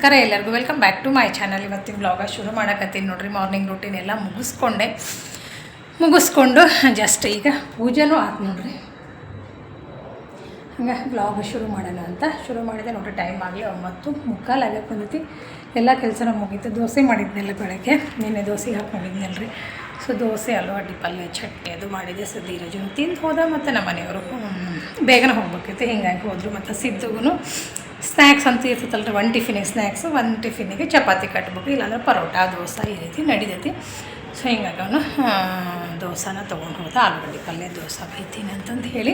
ನಮಸ್ಕಾರ ಎಲ್ಲರಿಗೂ. Welcome back to my channel ಇವತ್ತಿನ ಬ್ಲಾಗ ಶುರು ಮಾಡಕತ್ತೀನಿ ನೋಡ್ರಿ. ಮಾರ್ನಿಂಗ್ ರೂಟೀನ್ ಎಲ್ಲ ಮುಗಿಸ್ಕೊಂಡೆ. ಮುಗಿಸ್ಕೊಂಡು ಜಸ್ಟ್ ಈಗ ಪೂಜೆನೂ ಆಯ್ತು ನೋಡಿರಿ. ಹಂಗೆ ಬ್ಲಾಗ್ ಶುರು ಮಾಡೋಣ ಅಂತ. ಶುರು ಮಾಡಿದೆ ನೋಡಿರಿ ಟೈಮ್ ಆಗಲಿ ಒಂಬತ್ತು ಮುಕ್ಕಾಲು ಆಗಕ್ಕೆ ಬಂದೈತಿ. ಎಲ್ಲ ಕೆಲಸನ ಮುಗೀತು. ದೋಸೆ ಮಾಡಿದ್ನೆಲ್ಲ ಬೆಳಗ್ಗೆ. ನಿನ್ನೆ ದೋಸೆ ಹಾಕೊಂಡಿದ್ನಲ್ಲ ರೀ ಸೊ ದೋಸೆ ಅಲ್ವಾಡಿ ಪಲ್ಯ, ಚಟ್ನಿ ಅದು ಮಾಡಿದೆ. ಸೊ ಧೀರಜನು ತಿಂದು ಹೋದ ಮತ್ತು ನಮ್ಮ ಮನೆಯವರು ಬೇಗನೆ ಹೋಗ್ಬೇಕಿತ್ತು. ಹಿಂಗಾಗಿ ಹೋದರು ಮತ್ತು ಸಿದ್ದುಗೂ ಸ್ನ್ಯಾಕ್ಸ್ ಅಂತ ಇರ್ತೈತಲ್ಲ ರೀ ಒಂದು ಟಿಫಿನಿಗೆ ಸ್ನ್ಯಾಕ್ಸ್ ಒನ್ ಟಿಫಿನಿಗೆ ಚಪಾತಿ ಕಟ್ಬೇಕು, ಇಲ್ಲಾಂದ್ರೆ ಪರೋಟ, ದೋಸೆ ಈ ರೀತಿ ನಡಿತೈತಿ. ಸೊ ಹಿಂಗಾಗಿ ಅವನು ದೋಸೆನ ತೊಗೊಂಡು ಹೋದ, ಆಲೂಗಡ್ಡೆ ಪಲ್ಯ, ದೋಸೆ, ಬೈತೀನಿ ಅಂತಂದು ಹೇಳಿ.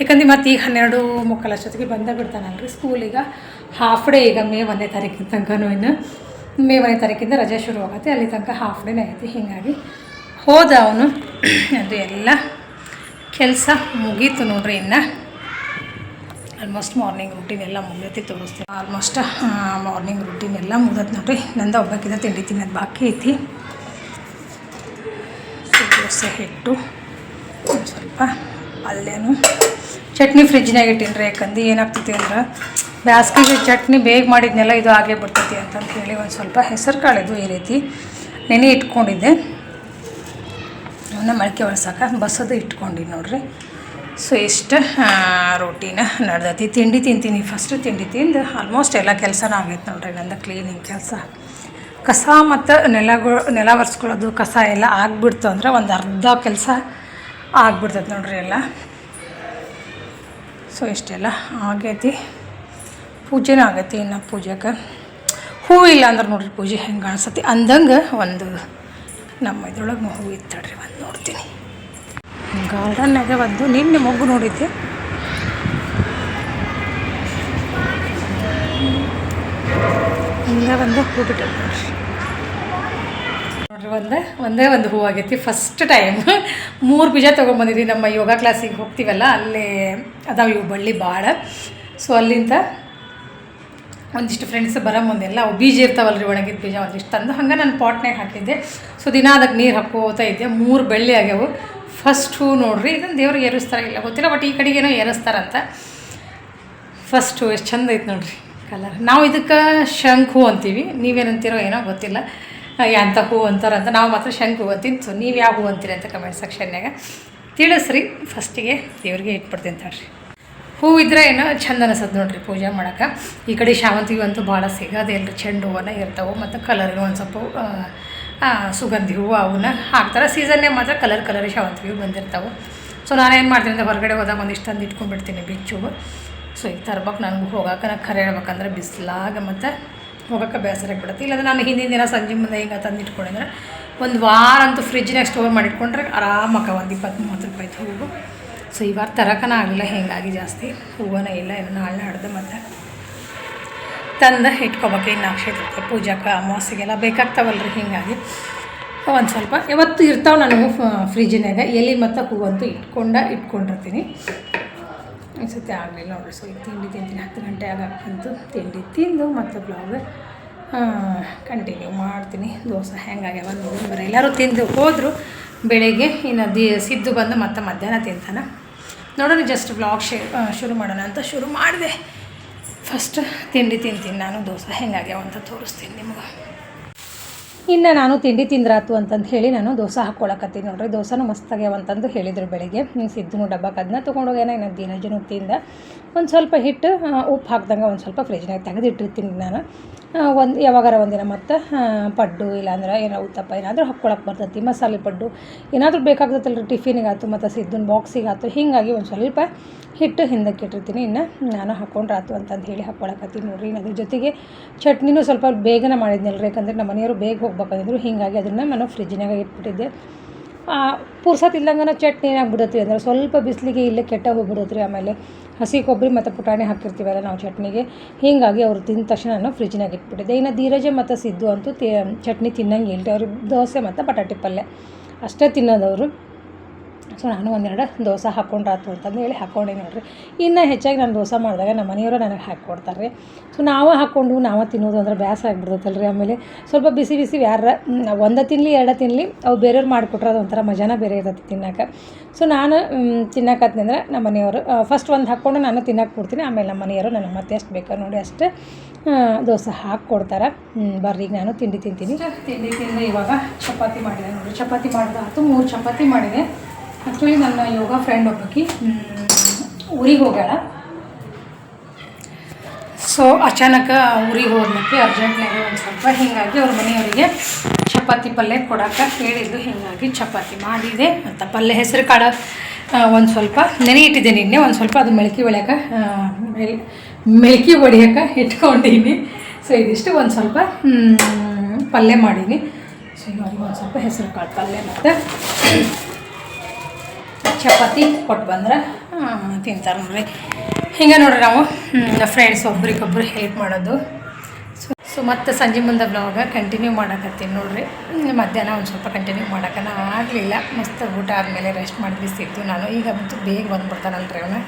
ಯಾಕಂದ್ರೆ ಮತ್ತೆ ಈಗ ಹನ್ನೆರಡು ಮುಕ್ಕಾಲು ಅಷ್ಟೊತ್ತಿಗೆ ಬಂದೇ ಬಿಡ್ತಾನಲ್ರಿ ಈಗ. ಹಾಫ್ ಡೇ ಈಗ ಮೇ ಒಂದನೇ ತಾರೀಕಿನ ತನಕನೂ ಇನ್ನು. ಮೇ ಒಂದೇ ತಾರೀಕಿಂದ ರಜೆ ಶುರು ಆಗುತ್ತೆ, ಅಲ್ಲಿ ತನಕ ಹಾಫ್ ಡೇನೇ ಐತಿ ಹೀಗಾಗಿ ಹೋದ ಅವನು, ಅದು ಎಲ್ಲ ಕೆಲಸ ಮುಗೀತು ನೋಡ್ರಿ ಇನ್ನು. ಆಲ್ಮೋಸ್ಟ್ ಮಾರ್ನಿಂಗ್ ರುಟೀನ್ ಎಲ್ಲ ಮುಗಿದೈತಿ ತೋರಿಸ್ತೀನಿ. ಆಲ್ಮೋಸ್ಟ್ ಮಾರ್ನಿಂಗ್ ರುಟೀನ್ ಎಲ್ಲ ಮುಗ್ದೈತೆ ನೋಡ್ರಿ. ನಂದು ಒಬ್ಬಕ್ಕಿಂತ ತಿಂಡಿ ತಿನ್ನೋದು ಬಾಕಿ ಐತಿ. ದೋಸೆ, ಹಿಟ್ಟು ಸ್ವಲ್ಪ ಅಲ್ಲೇನು ಚಟ್ನಿ ಫ್ರಿಜ್ನಾಗ ಇಟ್ಟಿನ್ರಿ ಯಾಕಂದ್ರೆ ಏನಾಗ್ತೈತಿ ಅಂದ್ರೆ, ಬ್ಯಾಸ್ಗೆಗೆ ಚಟ್ನಿ ಬೇಗ ಮಾಡಿದ್ನೆಲ್ಲ ಇದು ಆಗೇ ಬಿಡ್ತೈತಿ ಅಂತಂದು ಹೇಳಿ ಒಂದು ಸ್ವಲ್ಪ ಹೆಸರು ಕಾಳಿದು ಈ ರೀತಿ ನೆನೆ ಇಟ್ಕೊಂಡಿದ್ದೆ. ಅವನ್ನ ಮೊಳಕೆ ಒಳಸಾಕ ಬಸದು ಇಟ್ಕೊಂಡಿದ್ದೆ ನೋಡ್ರಿ. ಸೊ ಇಷ್ಟು ರೊಟೀನ ನಡ್ದೈತಿ. ತಿಂಡಿ ತಿಂತೀನಿ. ಫಸ್ಟು ತಿಂಡಿ ತಿಂದು ಆಲ್ಮೋಸ್ಟ್ ಎಲ್ಲ ಕೆಲಸನೂ ಆಗೈತೆ ನೋಡ್ರಿ ನಂದು ಕ್ಲೀನಿಂಗ್ ಕೆಲಸ. ಕಸ ಮತ್ತು ನೆಲಗಳು ನೆಲ ಒರೆಸ್ಕೊಳ್ಳೋದು, ಕಸ ಎಲ್ಲ ಆಗ್ಬಿಡ್ತು ಅಂದ್ರೆ ಒಂದು ಅರ್ಧ ಕೆಲಸ ಆಗ್ಬಿಡ್ತೈತೆ ನೋಡ್ರಿ ಎಲ್ಲ. ಸೊ ಇಷ್ಟೆಲ್ಲ ಆಗೈತಿ. ಪೂಜೆನೂ ಆಗೈತಿ ಇನ್ನು ಪೂಜೆಗೆ ಹೂವು ಇಲ್ಲ ಅಂದ್ರೆ ನೋಡ್ರಿ ಪೂಜೆ ಹೆಂಗೆ ಕಾಣಿಸತಿ ಅಂದಂಗೆ ಒಂದು ನಮ್ಮ ಇದ್ರೊಳಗೆ ಹೂವು ಇತ್ತಡ್ರಿ ಒಂದು ನೋಡ್ತೀನಿ. ಗಾರ್ಡನ್ನಾಗ ಬಂದು ನಿನ್ನೆ ಮೊಗ್ಗು ನೋಡಿದ್ದೆ. ಹಿಂಗೆ ಒಂದು ಹೂ ಬಿಟ್ಟು ನೋಡ್ರಿ ಒಂದೇ ಒಂದೇ ಒಂದು ಹೂ ಆಗೈತಿ ಫಸ್ಟ್ ಟೈಮ್ ಮೂರು ಬೀಜ ತೊಗೊಂಬಂದಿದ್ವಿ ನಮ್ಮ ಯೋಗ ಕ್ಲಾಸಿಗೆ ಹೋಗ್ತೀವಲ್ಲ, ಅಲ್ಲಿ ಅದಾವೆ ಇವು ಬಳ್ಳಿ ಭಾಳ ಸೊ ಅಲ್ಲಿಂದ ಒಂದಿಷ್ಟು ಫ್ರೆಂಡ್ಸ್ ಬರೋ ಮುಂದೆಲ್ಲ ಅವು ಬೀಜ ಇರ್ತಾವಲ್ಲ ರೀ ಒಣಗಿದ ಬೀಜ ಒಂದಿಷ್ಟು ತಂದು, ಹಂಗೆ ನಾನು ಪಾಟ್ನಾಗ ಹಾಕಿದ್ದೆ. ಸೊ ದಿನ ಅದಕ್ಕೆ ನೀರು ಹಾಕೋತಾ ಇದ್ದೆ, ಮೂರು ಬೆಳ್ಳಿ ಆಗ್ಯಾವು. ಫಸ್ಟ್ ನೋಡ್ರಿ ಇದನ್ನು ದೇವ್ರಿಗೆ ಏರಿಸ್ತಾರೆ ಇಲ್ಲ ಗೊತ್ತಿಲ್ಲ ಬಟ್ ಈ ಕಡೆಗೇನೋ ಏರಿಸ್ತಾರಂತ. ಫಸ್ಟ್ ಎಷ್ಟು ಚಂದ ಐತೆ ನೋಡ್ರಿ ಕಲರ್ ನಾವು ಇದಕ್ಕೆ ಶಂಖ ಹೂ ಅಂತೀವಿ. ನೀವೇನಂತೀರೋ ಏನೋ ಗೊತ್ತಿಲ್ಲ. ಎಂಥ ಹೂ ಅಂತಾರಂತ ನಾವು ಮಾತ್ರ ಶಂಖ ಹೂ ಅಂತೀನಿ ಸೊ ನೀವು ಯಾವ ಹೂ ಅಂತೀರಿ ಅಂತ ಕಮೆಂಟ್ ಸೆಕ್ಷನ್ಯಾಗ ತಿಳಿಸ್ರಿ ಫಸ್ಟಿಗೆ ದೇವ್ರಿಗೆ ಇಟ್ಬಿಡ್ತೀನಿ ತಡ್ರಿ. ಹೂ ಇದ್ರೆ ಏನೋ ಚಂದ ಅನಿಸತ್ತೆ ನೋಡ್ರಿ ಪೂಜೆ ಮಾಡೋಕೆ. ಈ ಕಡೆ ಶಾವಂತಿಗೆ ಅಂತೂ ಭಾಳ ಸಿಗೋದೇ ಇಲ್ರಿ. ಚೆಂಡು ಹೂವನ್ನ ಇರ್ತಾವೆ, ಮತ್ತು ಕಲರ್ಗೂ ಒಂದು ಸ್ವಲ್ಪ ಸುಗಂಧಿ ಹೂವು, ಅವನ್ನ ಹಾಕ್ತಾರೆ ಸೀಸನ್ನೇ ಮಾತ್ರ ಕಲರ್ ಕಲರ್ ಶಾವಂತಿ ಹೂವು ಬಂದಿರ್ತಾವೆ. ಸೊ ನಾನೇನು ಮಾಡ್ತೀನಿ ಅಂದರೆ ಹೊರಗಡೆ ಹೋದಾಗ ಒಂದಿಷ್ಟು ತಂದು ಇಟ್ಕೊಂಡ್ಬಿಡ್ತೀನಿ ಬಿಚ್ಚು. ಸೊ ಈಗ ತರ್ಬೇಕು ನನಗೂ ಹೋಗೋಕೆ ನಾನು ಖರೆ ಹೇಳ್ಬೇಕಂದ್ರೆ ಬಿಸಿಲಾಗ ಮತ್ತು ಹೋಗೋಕೆ ಬೇಸರ ಬಿಡುತ್ತೆ ಇಲ್ಲಾಂದ್ರೆ ನಾನು ಹಿಂದಿನ ದಿನ ಸಂಜೆ ಮುಂದೆ ಹಿಂಗೆ ತಂದು ಇಟ್ಕೊಂಡಿದ್ರೆ ಒಂದು ವಾರ ಅಂತೂ ಫ್ರಿಜ್ನಾಗ ಸ್ಟೋರ್ ಮಾಡಿಟ್ಕೊಂಡ್ರೆ ಆರಾಮಕ್ಕ ಒಂದು ಇಪ್ಪತ್ತು ಮೂವತ್ತು ರೂಪಾಯಿ ಹೂವು. ಸೊ ಈ ವಾರ ತರಕನ ಆಗಲಿಲ್ಲ, ಹೇಗಾಗಿ ಜಾಸ್ತಿ ಹೂವನೇ ಇಲ್ಲ ಏನೋ ನಾಳೆ ನಾಡ್ದು ಮತ್ತು ತಂದು ಇಟ್ಕೊಬೇಕು. ಇನ್ನು ಅಕ್ಷತೆ ಪೂಜಾಕ್ಕೆ ಅಮಾವಾಸ್ಯೆಗೆಲ್ಲ ಬೇಕಾಗ್ತಾವಲ್ರಿ ಹೀಗಾಗಿ. ಒಂದು ಸ್ವಲ್ಪ. ಯಾವತ್ತು ಇರ್ತಾವೆ ನನಗೂ ಫ್ರಿಜ್ಜಿನಾಗ ಎಲ್ಲಿ ಮತ್ತು ಹೂವಂತೂ ಇಟ್ಕೊಂಡ ಇಟ್ಕೊಂಡಿರ್ತೀನಿ. ಸತಿ ಆಗಲಿಲ್ಲ ನೋಡ್ರಿ. ಸೊ ತಿಂಡಿ ತಿಂತೀನಿ. ಹತ್ತು ಗಂಟೆ ಆಗಕ್ಕಂತೂ ತಿಂಡಿ ತಿಂದು ಮತ್ತು ಬ್ಲಾಗ್ ಕಂಟಿನ್ಯೂ ಮಾಡ್ತೀನಿ. ದೋಸೆ ಹೆಂಗಾಗ್ಯಾವ ನೋಡಿ ಬರೋ ಎಲ್ಲರೂ ತಿಂದು ಹೋದರು. ಬೆಳಿಗ್ಗೆ ಇನ್ನು ದಿ ಸಿದ್ದು ಬಂದು ಮತ್ತೆ ಮಧ್ಯಾಹ್ನ ತಿಂತಾನೆ. ನೋಡೋಣ ಜಸ್ಟ್ ಬ್ಲಾಗ್ ಶೇ ಶುರು ಮಾಡೋಣ ಅಂತ ಶುರು ಮಾಡಿದೆ. ಫಸ್ಟ್ ತಿಂಡಿ ತಿಂತೀನಿ. ನಾನು ದೋಸೆ. ಹೆಂಗಾಗ್ಯಾವ ಅಂತ ತೋರಿಸ್ತೀನಿ ನಿಮ್ಗೆ. ಇನ್ನು ನಾನು ತಿಂಡಿ ತಿಂದ್ರಾತು ಅಂತಂದು ಹೇಳಿ ನಾನು ದೋಸೆ ಹಾಕ್ಕೊಳಕತ್ತೀನಿ ನೋಡ್ರಿ. ದೋಸೆನೂ ಮಸ್ತಾಗ್ಯಾವ ಅಂತಂದು ಹೇಳಿದ್ರು ಬೆಳಿಗ್ಗೆ. ಸಿದ್ದು ಡಬ್ಬಕ್ಕೆ ಅದನ್ನ ತೊಗೊಂಡೋಗ್ಯಾನ ಇನ್ನು ದಿನ ತಿಂದ ಒಂದು ಸ್ವಲ್ಪ ಹಿಟ್ಟು ಉಪ್ಪು ಹಾಕ್ದಂಗೆ ಒಂದು ಸ್ವಲ್ಪ ಫ್ರಿಜ್ನಾಗ ತೆಗೆದಿಟ್ಟಿರ್ತೀನಿ ನಾನು. ಒಂದು ಯಾವಾಗಾರ ಒಂದಿನ ಮತ್ತು ಪಡ್ಡು ಇಲ್ಲಾಂದ್ರೆ ಏನೋ ಉತ್ತಪ್ಪ, ಏನಾದರೂ ಹಾಕ್ಕೊಳಕ್ಕೆ ಬರ್ತೈತಿ, ಮಸಾಲೆ ಪಡ್ಡು, ಏನಾದರೂ ಟಿಫಿನಿಗೆ ಟಿಫಿನಿಗಾಯ್ತು ಮತ್ತು ಸಿದ್ದನ ಬಾಕ್ಸಿಗಾಯ್ತು, ಹೀಗಾಗಿ ಒಂದು ಸ್ವಲ್ಪ ಹಿಟ್ಟು ಹಿಂದಕ್ಕೆ ಇಟ್ಟಿರ್ತೀನಿ, ಇನ್ನು ನಾನು ಹಾಕ್ಕೊಂಡ್ರಾತು ಅಂತಂದು ಹೇಳಿ ಹಾಕ್ಕೊಳಕತ್ತೀನಿ ನೋಡ್ರಿ ಅದ್ರ ಜೊತೆಗೆ ಚಟ್ನಿನೂ ಸ್ವಲ್ಪ ಬೇಗನೆ ರೀ ಯಾಕಂದ್ರೆ ನಮ್ಮ ಮನೆಯವರು ಬೇಗ ಹೋಗ್ಬೇಕಂದ್ರು, ಹೀಗಾಗಿ ಅದನ್ನು ನಾನು ಫ್ರಿಜ್ನಾಗ ಇಟ್ಬಿಟ್ಟಿದ್ದೆ. ಪುರ್ಸತ್ ಇಲ್ಲಂಗನ ಚಟ್ನಿ ಏನಾಗ್ಬಿಡತ್ರಿ ಅಂದ್ರೆ ಸ್ವಲ್ಪ ಬಿಸಿಲಿಗೆ ಇಲ್ಲೇ ಕೆಟ್ಟ ಹೋಗ್ಬಿಡತ್ರಿ, ಆಮೇಲೆ ಹಸಿ ಕೊಬ್ಬರಿ ಮತ್ತು ಪುಟಾಣಿ ಹಾಕಿರ್ತೀವಲ್ಲ ನಾವು ಚಟ್ನಿಗೆ. ಹೀಗಾಗಿ ಅವ್ರು ತಿಂದ ತಕ್ಷಣ ನಾನು ಫ್ರಿಜ್ನಾಗ ಇಟ್ಬಿಟ್ಟಿದ್ದೆ. ಇನ್ನು ಧೀರಜ ಮತ್ತು ಸಿದ್ದು ಅಂತೂ ತಿ, ಚಟ್ನಿ ತಿನ್ನಂಗೆ ರೀ ಅವ್ರಿಗೆ ದೋಸೆ ಮತ್ತು ಬಟಾಟೆ ಪಲ್ಯ ಅಷ್ಟೇ ತಿನ್ನೋದವರು. ಸೊ ನಾನು ಒಂದೆರಡು ದೋಸೆ ಹಾಕ್ಕೊಂಡ್ರಾತು ಅಂತಂದು ಹೇಳಿ ಹಾಕ್ಕೊಂಡೆ ನೋಡಿರಿ. ಇನ್ನು ಹೆಚ್ಚಾಗಿ ನಾನು ದೋಸೆ ಮಾಡಿದಾಗ ನಮ್ಮ ಮನೆಯವರು ನನಗೆ ಹಾಕ್ಕೊಡ್ತಾರೆ. ರೀ ಸೊ ನಾವು ಹಾಕ್ಕೊಂಡು ನಾವು ತಿನ್ನೋದು ಅಂದ್ರೆ ಬೇಸರ ಆಗಿಬಿಡ್ತೈತಲ್ರಿ ಆಮೇಲೆ. ಸ್ವಲ್ಪ ಬಿಸಿ ಬಿಸಿ ಯಾರ ಒಂದು ತಿನ್ನಲಿ ಎರಡು ತಿನ್ನಲಿ ಅವು ಬೇರೆಯವ್ರು ಮಾಡಿಕೊಟ್ರೆ ಅದು ಒಂಥರ ಮಜಾನ ಬೇರೆ ಇರ್ತೈತಿ ತಿನ್ನಕ್ಕೆ. ಸೊ ನಾನು ತಿನ್ನಕತ್ನಂದ್ರೆ ನಮ್ಮ ಮನೆಯವರು ಫಸ್ಟ್ ಒಂದು ಹಾಕ್ಕೊಂಡು ನಾನು ತಿನ್ನಕ್ಕೆ ಕೊಡ್ತೀನಿ. ಆಮೇಲೆ ನಮ್ಮ ಮನೆಯವರು ನನಗೆ ಮತ್ತೆ ಎಷ್ಟು ಬೇಕೋ ನೋಡಿ ಅಷ್ಟೇ ದೋಸೆ ಹಾಕಿ ಕೊಡ್ತಾರೆ ಬರ್ರಿ, ಈಗ ನಾನು ತಿಂಡಿ ತಿಂತೀನಿ. ತಿಂಡಿ ತಿಂದು ಇವಾಗ ಚಪಾತಿ ಮಾಡಿದೆ ನೋಡಿ ಚಪಾತಿ ಮಾಡಿದಾಯ್ತು ಮೂರು ಚಪಾತಿ ಮಾಡಿದೆ. ಆ್ಯಕ್ಚುಲಿ ನನ್ನ ಯೋಗ ಫ್ರೆಂಡ್ ಒಬ್ಬಕಿ ಊರಿಗೆ ಹೋಗ್ಯಾಳ. ಸೊ ಅಚಾನಕ ಊರಿಗೆ ಹೋದಕ್ಕೆ ಅರ್ಜೆಂಟ್ನಾಗೆ ಒಂದು ಸ್ವಲ್ಪ, ಹೀಗಾಗಿ ಅವ್ರ ಮನೆಯವರಿಗೆ ಚಪಾತಿ ಪಲ್ಯ ಕೊಡೋಕೆ ಹೇಳಿದ್ದು, ಹೀಗಾಗಿ ಚಪಾತಿ ಮಾಡಿದೆ ಮತ್ತು ಪಲ್ಯ ಹೆಸರು ಕಾಳು ಒಂದು ಸ್ವಲ್ಪ, ನೆನೆ ಇಟ್ಟಿದ್ದೆ ನಿನ್ನೆ ಒಂದು ಸ್ವಲ್ಪ ಅದು ಮೆಳಕಿ ಬೆಳ್ಯಾಕ ಮೆಲ್ ಮೆಳಕಿ ಹೊಡಿಯೋಕೆ ಇಟ್ಕೊಂಡಿನಿ ಸೊ ಇದಿಷ್ಟು ಒಂದು ಸ್ವಲ್ಪ ಪಲ್ಯ ಮಾಡೀನಿ. ಸೊ ಇವಾಗ ಒಂದು ಸ್ವಲ್ಪ ಹೆಸರು ಕಾಳು ಪಲ್ಯ ಮತ್ತು ಚಪಾತಿ ಕೊಟ್ಟು ಬಂದ್ರೆ ತಿಂತಾರೆ ನೋಡ್ರಿ. ಹಿಂಗೆ ನೋಡ್ರಿ ನಾವು ಫ್ರೆಂಡ್ಸ್ ಒಬ್ರಿಗೊಬ್ರು ಹೆಲ್ಪ್ ಮಾಡೋದು. ಸೊ ಸೊ ಮತ್ತು ಸಂಜೆ ಮುಂದೆ ಬ್ಲಾಗ ಕಂಟಿನ್ಯೂ ಮಾಡಕತ್ತೀನಿ ನೋಡ್ರಿ. ಮಧ್ಯಾಹ್ನ ಒಂದು ಸ್ವಲ್ಪ ಕಂಟಿನ್ಯೂ ಮಾಡೋಕನ ಆಗಲಿಲ್ಲ. ಮಸ್ತ್ ಊಟ ಆದಮೇಲೆ ರೆಸ್ಟ್ ಮಾಡಿ ನಾನು. ಈಗ ಬಂತು ಬೇಗ ರೀ ಅವನು.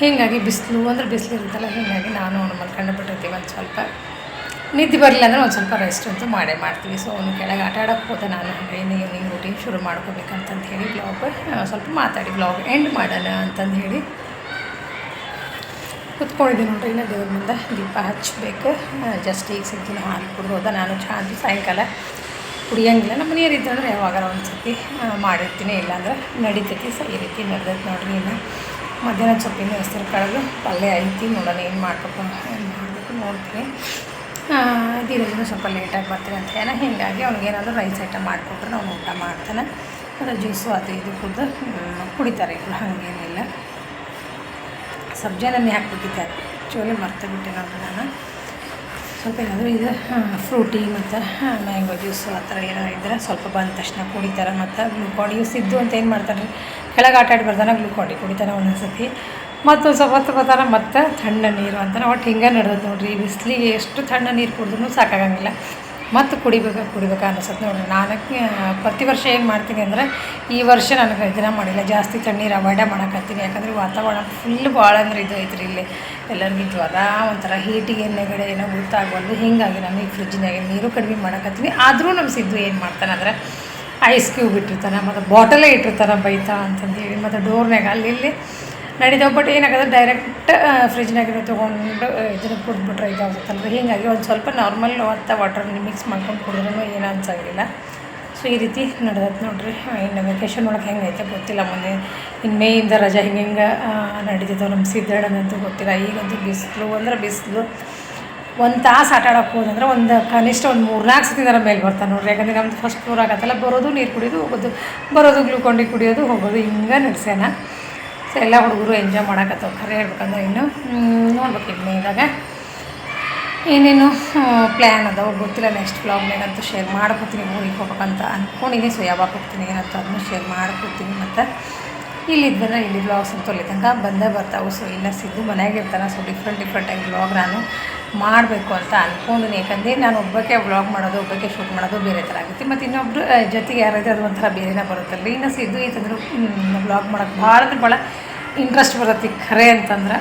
ಹೀಗಾಗಿ ಬಿಸಿಲು ಅಂದ್ರೆ ಬಿಸಿಲು ಇರುತ್ತಲ್ಲ, ಹೀಗಾಗಿ ನಾನು ಅವನು ಮಲ್ಕೊಂಡು ಬಿಟ್ಟಿರ್ತೀವಿ ಒಂದು ಸ್ವಲ್ಪ. ನಿದ್ದೆ ಬರಲಿಲ್ಲ ಅಂದರೆ ಒಂದು ಸ್ವಲ್ಪ ರೆಸ್ಟ್ ಅಂತೂ ಮಾಡೇ ಮಾಡ್ತೀವಿ. ಸೊ ಅವನು ಕೆಳಗೆ ಆಟ ಆಡೋಕ್ಕೆ ಹೋದೆ ನಾನು ಏನು ಈವ್ನಿಂಗ್ ರೂಟೀನ್ ಶುರು ಮಾಡ್ಕೋಬೇಕಂತಂದು ಹೇಳಿ ಬ್ಲಾಗ್ ಸ್ವಲ್ಪ ಮಾತಾಡಿ ಬ್ಲಾಗ್ ಎಂಡ್ ಮಾಡೋಣ ಅಂತಂದು ಹೇಳಿ ಕುತ್ಕೊಂಡಿದ್ದೀನಿ ನೋಡ್ರಿ, ಇನ್ನು ದೇವ್ರ ಮುಂದೆ ದೀಪ ಹಚ್ಚಬೇಕು ಜಸ್ಟ್ ಈಗ ಸಿಗ್ತೀನಿ ಹಾಲು ಕುಡಿದು ಹೋದ. ನಾನು ಚಹಾ ಸಾಯಂಕಾಲ ಕುಡಿಯಂಗಿಲ್ಲ. ನಮ್ಮ ಮನೆಯವ್ರು ಇದ್ದಂದ್ರೆ ಯಾವಾಗಾರ ಒಂದು ಸರ್ತಿ ಮಾಡಿರ್ತೀನಿ. ಇಲ್ಲಾಂದ್ರೆ ನಡೀತೈತಿ. ಸೊ ಈ ರೀತಿ ನಡೆದೈತೆ ನೋಡ್ರಿ ಇನ್ನು. ಮಧ್ಯಾಹ್ನ ಸೊಪ್ಪಿನ ಹೆಸರು ಕಳೆದು ಪಲ್ಯ ಐತಿ. ನೋಡೋಣ ಏನು ಮಾಡ್ಬೇಕು, ಏನು ಮಾಡಬೇಕು ನೋಡ್ತೀನಿ. ಧೀರಜನು ಸ್ವಲ್ಪ ಲೇಟಾಗಿ ಬರ್ತೀನಿ ಅಂತ ಏನೋ ಹೀಗಾಗಿ ಅವ್ನಿಗೇನಾದರೂ ರೈಸ್ ಐಟಮ್ ಮಾಡಿಕೊಟ್ರೆ ಅವ್ನು ಊಟ ಮಾಡ್ತಾನೆ. ಮತ್ತು ಜ್ಯೂಸು ಅದು ಇದು ಕುಡಿದು ಕುಡಿತಾರೆ ಇಬ್ಬರು ಹಾಗೇನಿಲ್ಲ. ಸಬ್ಜಿ ನೆನೆ ಹಾಕ್ಬೇಕಿದ್ದೆ ಆ್ಯಕ್ಚುಲಿ ಮರ್ತು ಬಿಟ್ಟೆ ನೋಡ್ರಿ ನಾನು ಸ್ವಲ್ಪ ಏನಾದರೂ ಇದು ಫ್ರೂಟಿ ಮತ್ತು ಮ್ಯಾಂಗೋ ಜ್ಯೂಸು ಆ ಥರ ಏನಾದ್ರು ಇದ್ದರೆ ಸ್ವಲ್ಪ ಬಂದ ತಕ್ಷಣ ಕುಡಿತಾರೆ. ಮತ್ತು ಗ್ಲೂಕಾನ್ ಯೂಸ್ ಇದ್ದು ಅಂತ ಏನು ಮಾಡ್ತಾರೆ? ರೀ ಕೆಳಗೆ ಆಟಾಡಿ ಬರ್ತಾನೆ ಗ್ಲೂಕಾಂಡಿ ಕುಡಿತಾನೆ ಒಂದೊಂದು ಸತಿ ಮತ್ತೊಂದು ಸ್ವಲ್ಪ ಬರ್ತಾನೆ ಮತ್ತು ತಣ್ಣ ನೀರು ಅಂತ ಒಟ್ಟು ಹಿಂಗೆ ನಡೆದೈತೆ ನೋಡ್ರಿ ಬಿಸಿಲಿಗೆ ಎಷ್ಟು ತಣ್ಣ ನೀರು ಕುಡಿದ್ರೂ ಸಾಕಾಗಂಗಿಲ್ಲ. ಮತ್ತು ಕುಡಿಬೇಕು ಕುಡಿಬೇಕು ಅನಿಸುತ್ತೆ ನೋಡ್ರಿ. ನಾನು ಪ್ರತಿ ವರ್ಷ ಏನು ಮಾಡ್ತೀನಿ ಅಂದರೆ, ಈ ವರ್ಷ ನನಗೆ ಇದನ್ನ ಮಾಡಿಲ್ಲ. ಜಾಸ್ತಿ ತಣ್ಣೀರು ಅವಾಯ್ಡ ಮಾಡಕತ್ತೀನಿ. ಯಾಕಂದರೆ ವಾತಾವರಣ ಫುಲ್ ಭಾಳ ಅಂದ್ರೆ ಇದು ಐತ್ರಿ ಇಲ್ಲಿ. ಎಲ್ಲರಿಗೂ ಜ್ವರ ಒಂಥರ ಹೀಟಿಗೆ ನೆಗಡೆ ಏನೋ ಗೊತ್ತಾಗಬಾರ್ದು ಹಿಂಗಾಗಿ ನಾನು ಈ ಫ್ರಿಜ್ನಾಗ ನೀರು ಕಡಿಮೆ ಮಾಡಕತ್ತೀನಿ. ಆದರೂ ನಮ್ಮ ಸಿದ್ದು ಏನು ಮಾಡ್ತಾನೆ ಅಂದರೆ ಐಸ್ ಕ್ಯೂಬ್ ಇಟ್ಟಿರ್ತಾನೆ, ಮತ್ತು ಬಾಟಲೇ ಇಟ್ಟಿರ್ತಾನೆ ಬೈತಾ ಅಂತಂದೇಳಿ, ಮತ್ತು ಡೋರ್ನಾಗ ಅಲ್ಲಿ ಇಲ್ಲಿ ನಡೀತಾವೆ ಬಟ್ ಏನಾಗತ್ತೆ ಡೈರೆಕ್ಟ್ ಫ್ರಿಜ್ನಾಗಿರೋ ತೊಗೊಂಡು ಇದನ್ನು ಕುಡಿದ್ಬಿಟ್ರೆ ಇದಾಗುತ್ತಲ್ವ ಹೀಗಾಗಿ ಒಂದು ಸ್ವಲ್ಪ ನಾರ್ಮಲ್ ಅಂತ ವಾಟರ್ ಮಿಕ್ಸ್ ಮಾಡ್ಕೊಂಡು ಕುಡಿದ್ರೂ ಏನು ಅನ್ಸಂಗಿಲ್ಲ. ಸೊ ಈ ರೀತಿ ನಡೆದೈತೆ ನೋಡ್ರಿ. ಇನ್ನು ವೆಕೇಶನ್ ಒಳಗೆ ಹೆಂಗೈತೆ ಗೊತ್ತಿಲ್ಲ. ಮೊನ್ನೆ ಇನ್ನು ಮೇಯಿಂದ ರಜಾ ಹಿಂಗೆ ಹಿಂಗೆ ನಡೀತಿದ್ದವು ನಮ್ಮ ಸಿದ್ದಣ್ಣನಂತೂ ಗೊತ್ತಿಲ್ಲ. ಈಗಂತೂ ಬಿಸಿಲು ಅಂದ್ರೆ ಬಿಸಿಲು. ಒಂದು ತಾಸು ಆಟ ಆಡೋಕೆ ಹೋದಂದ್ರೆ ಒಂದು ಕನಿಷ್ಠ ಒಂದು ಮೂರ್ನಾಲ್ಕು ಸತಿ ಥರ ಮೇಲೆ ಬರ್ತಾನೆ ನೋಡ್ರಿ. ಯಾಕಂದರೆ ನಮ್ದು ಫಸ್ಟ್ ಫ್ಲೋರ್ ಆಗತ್ತಲ್ಲ, ಬರೋದು ನೀರು ಕುಡಿಯೋದು, ಹೋಗೋದು, ಬರೋದು ಗ್ಲೂಕೊಂಡಿ ಕುಡಿಯೋದು, ಹೋಗೋದು, ಹಿಂಗೆ ನಡೆಸ್ಯಾನ. ಸೊ ಎಲ್ಲ ಹುಡುಗರು ಎಂಜಾಯ್ ಮಾಡಕತ್ತವ. ಖರೆ ಹೇಳ್ಬೇಕಂದ್ರೆ ಇನ್ನು ನೋಡ್ಬೇಕು ಇದಾಗ ಏನೇನು ಪ್ಲ್ಯಾನ್ ಅದಾವ ಗೊತ್ತಿಲ್ಲ. ನೆಕ್ಸ್ಟ್ ಬ್ಲಾಗ್ನಾಗಂತೂ ಶೇರ್ ಮಾಡ್ಕೊತೀನಿ ಊರಿಗೆ ಹೋಗ್ಬೇಕಂತ ಅಂದ್ಕೊಂಡಿದ್ದೀನಿ ಸೊ ಯಾವಾಗ ಹೋಗ್ತೀನಿ, ಏನಂತ ಅದನ್ನು ಶೇರ್ ಮಾಡ್ಕೊತೀನಿ ಮತ್ತು. ಇಲ್ಲಿದ್ದರೆ ಇಲ್ಲಿ ಬ್ಲಾಗ್ಸ್ ಅಂತ ತನಕ ಬಂದೇ ಬರ್ತಾವೆ. ಸೊ ಇಲ್ಲ, ಸಿದ್ದು ಮನೆಯಾಗಿರ್ತಾನೆ ಸೊ ಡಿಫ್ರೆಂಟ್ ಡಿಫ್ರೆಂಟಾಗಿ ಬ್ಲಾಗ್ ನಾನು. ಮಾಡಬೇಕು ಅಂತ ಅಂದ್ಕೊಂಡಿನಿ ಯಾಕಂದರೆ ನಾನು ಒಬ್ಬಕ್ಕೆ ಬ್ಲಾಗ್ ಮಾಡೋದು, ಒಬ್ಬಕ್ಕೆ ಶೂಟ್ ಮಾಡೋದು ಬೇರೆ ಥರ ಆಗುತ್ತೆ. ಮತ್ತು ಇನ್ನೊಬ್ಬರು ಜೊತೆಗೆ ಯಾರಾದರೂ ಅದು ಒಂಥರ ಬೇರೆನೇ ಬರುತ್ತಲ್ಲ ಇನ್ನು ಸಿದ್ದು ಇತ್ತಂದ್ರೆ ಬ್ಲಾಗ್ ಮಾಡೋಕ್ಕೆ ಭಾಳ ಅಂದ್ರೆ ಭಾಳ ಇಂಟ್ರೆಸ್ಟ್ ಬರುತ್ತೆ ಖರೆ ಅಂತಂದ್ರೆ.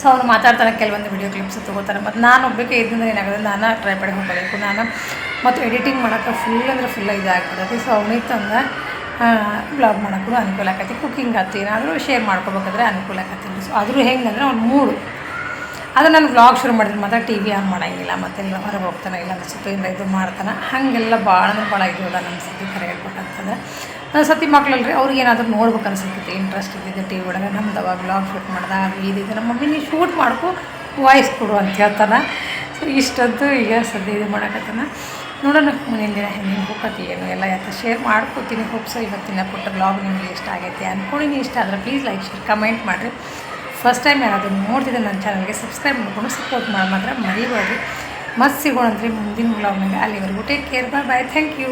ಸೊ ಅವ್ರು ಮಾತಾಡ್ತಾರೆ, ಕೆಲವೊಂದು ವಿಡಿಯೋ ಕ್ಲಿಪ್ಸ್ ತೊಗೋತಾರೆ. ಮತ್ತು ನಾನು ಒಬ್ಬಕ್ಕೆ ಇದ್ದಂದ್ರೆ ಏನಾಗುತ್ತೆ? ನಾನು ಟ್ರೈ ಮಾಡಿ ಹೋಗಬೇಕು ನಾನು ಮತ್ತು ಎಡಿಟಿಂಗ್ ಮಾಡೋಕ್ಕೆ ಫುಲ್ ಅಂದ್ರೆ ಫುಲ್ ಇದಾಗ್ಬಿಡುತ್ತೆ ಸೊ ಅವನಿತ್ತಂದ್ರೆ ತಂದ ಬ್ಲಾಗ್ ಮಾಡೋಕ್ಕೂ ಅನುಕೂಲ ಆಗತ್ತೆ ಕುಕ್ಕಿಂಗ್ ಆಯ್ತು ಏನಾದರೂ ಶೇರ್ ಮಾಡ್ಕೋಬೇಕಾದ್ರೆ ಅನುಕೂಲ ಆಕತಿ. ಸೊ ಆದರೂ ಹೆಂಗಂದ್ರೆ ಅವ್ನು ಮೂಡು. ಅದು ನಾನು ವ್ಲಾಗ್ ಶುರು ಮಾಡಿದ್ರೆ ಮಾತ್ರ ಟಿ ವಿ ಆನ್ ಮಾಡೋಂಗಿಲ್ಲ ಮತ್ತೆಲ್ಲ ಹೊರಗೆ ಹೋಗ್ತಾನೆ, ಇಲ್ಲ ಇಲ್ಲ ಇದು ಮಾಡ್ತಾನೆ. ಹಾಗೆಲ್ಲ ಭಾಳ ಅಂದ್ರೆ ಭಾಳ ಇದು ಅದ ನಮ್ಮ ಸತಿ ಕರೆ ಹೇಳ್ಬೇಕಂತಂದ್ರೆ. ನನ್ನ ಸತಿ ಮಕ್ಳಲ್ರಿ, ಅವ್ರಿಗೆ ಏನಾದರೂ ನೋಡ್ಬೇಕು ಅನ್ಸುತ್ತೆ ಇಂಟ್ರೆಸ್ಟ್ ಇದ್ದಿದ್ದು ಟಿ ವಿ ಒಳಗೆ. ನಮ್ದು ಅವಾಗ ವ್ಲಾಗ್ ಶೂಟ್ ಮಾಡ್ದೆ ಅದು ನಮ್ಮ ಮಮ್ಮಿ ನೀವು ಶೂಟ್ ಮಾಡ್ಕೊ ವಾಯ್ಸ್ ಕೊಡು ಅಂತ ಹೇಳ್ತಾನೆ. ಸೊ ಇಷ್ಟಂತೂ ಈಗ ಸದ್ಯ ಇದು ಮಾಡಕತ್ತಾನ. ನೋಡೋಣ, ಮುಂದಿನ ದಿನ ಹೆಂಗೆ ಹೋಗತಿ ಏನು ಎಲ್ಲ ಯಾಕೆ ಶೇರ್ ಮಾಡ್ಕೊತೀನಿ. ಹೋಪ್ಸ ಇವತ್ತಿನ ಪುಟ್ಟ ಬ್ಲಾಗ್ ನಿಮಗೆ ಇಷ್ಟ ಆಗೈತೆ ಅಂದ್ಕೊಂಡಿನಿ ಇಷ್ಟ ಆದರೆ ಪ್ಲೀಸ್ ಲೈಕ್ ಶೇರ್ ಕಮೆಂಟ್ ಮಾಡಿರಿ. ಫಸ್ಟ್ ಟೈಮ್ ಯಾರಾದರೂ ನೋಡ್ತಿದ್ದೆ ನನ್ನ ಚಾನಲ್ಗೆ ಸಬ್ಸ್ಕ್ರೈಬ್ ಮಾಡ್ಕೊಂಡು ಸಪೋರ್ಟ್ ಮಾಡಿ ಮಾತ್ರ ಮರಿಬೇಡ್ರಿ ಸಿಗೋಣ ಸಿಗೋಣಂತ್ರಿ ಮುಂದಿನ ಬ್ಲಾಗ್ನಾಗ ಅಲ್ಲಿವರೆಗೂ take care bye bye thank you